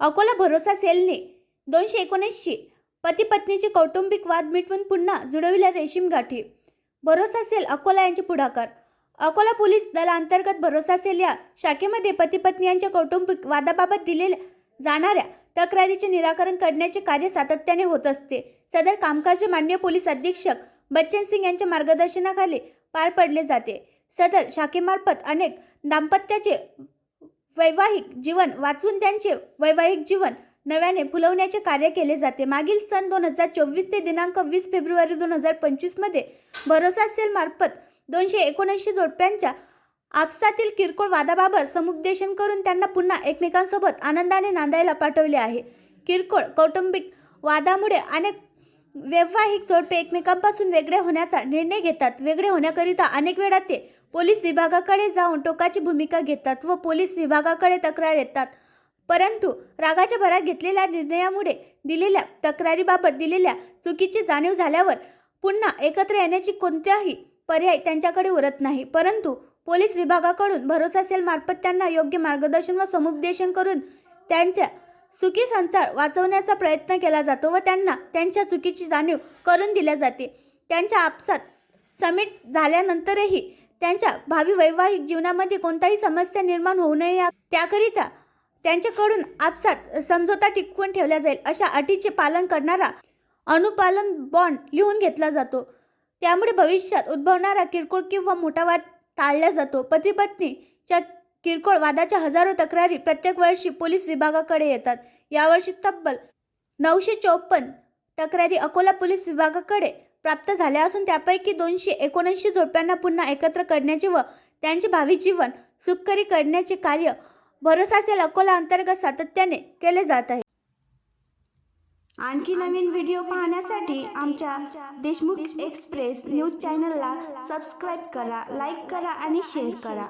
अकोला भरोसा सेलने दोनशे एकोणऐंशी पती पत्नीचे कौटुंबिक वाद मिटवून पुन्हा जुळविल्या रेशीम गाठी. भरोसा सेल अकोला यांचे पुढाकार. अकोला पोलीस दलांतर्गत भरोसा सेल या शाखेमध्ये पती पत्नी यांच्या कौटुंबिक वादाबाबत दिलेल्या जाणाऱ्या तक्रारीचे निराकरण करण्याचे कार्य सातत्याने होत असते. सदर कामकाजे मान्य पोलीस अधीक्षक बच्चन सिंग यांच्या मार्गदर्शनाखाली पार पडले जाते. सदर शाखेमार्फत अनेक दाम्पत्याचे वैवाहिक जीवन वाचून त्यांचे वैवाहिक जीवन नव्याने फुलवण्याचे कार्य केले जाते. मागील सन दोन हजार चोवीस ते दिनांक वीस फेब्रुवारी दोन हजार पंचवीसमध्ये भरोसा सेलमार्फत दोनशे एकोणऐंशी जोडप्यांच्या आपसातील किरकोळ वादाबाबत समुपदेशन करून त्यांना पुन्हा एकमेकांसोबत आनंदाने नांदायला पाठवले आहे. किरकोळ कौटुंबिक वादामुळे अनेक वैवाहिक जोडपे एकमेकांपासून वेगळे होण्याचा निर्णय घेतात. वेगळे होण्याकरिता अनेक वेळा ते पोलीस विभागाकडे जाऊन टोकाची भूमिका घेतात व पोलीस विभागाकडे तक्रार येतात. परंतु रागाच्या भरात घेतलेल्या निर्णयामुळे दिलेल्या तक्रारीबाबत दिलेल्या चुकीची जाणीव झाल्यावर पुन्हा एकत्र येण्याची कोणताही पर्याय त्यांच्याकडे उरत नाही. परंतु पोलीस विभागाकडून भरोसा सेल मार्फत त्यांना योग्य मार्गदर्शन व समुपदेशन करून त्यांच्या सुखी संसार वाचवण्याचा प्रयत्न केला जातो व त्यांना त्यांच्या चुकीची जाणीव करून दिल्या जाते. त्यांच्या आपसात समिट झाल्यानंतरही त्यांच्या भावी वैवाहिक जीवनामध्ये कोणताही समस्या निर्माण होऊ नये या- त्याकरिता त्यांच्याकडून आपसात समझोता टिकवून ठेवला जाईल अशा अटीचे पालन करणारा अनुपालन बॉन्ड लिहून घेतला जातो. त्यामुळे भविष्यात उद्भवणारा किरकोळ किंवा मोठा वाद टाळला जातो. पती पत्नीच्या किरकोळ वादाच्या हजारो तक्रारी प्रत्येक वर्षी पोलीस विभागाकडे येतात. यावर्षी तब्बल नऊशे चौपन्न तक्रारी अकोला पोलीस विभागाकडे प्राप्त झाल्या असून त्यापैकी दोनशे एकोणऐंशी जोडप्यांना पुन्हा एकत्र करण्याचे व त्यांचे भावी जीवन सुखकरी करण्याचे कार्य भरोसा सेल अकोला अंतर्गत सातत्याने केले जात आहे. आणखी नवीन व्हिडिओ पाहण्यासाठी आमच्या देशमुख एक्सप्रेस न्यूज चॅनलला सबस्क्राईब करा लाईक करा आणि शेअर करा.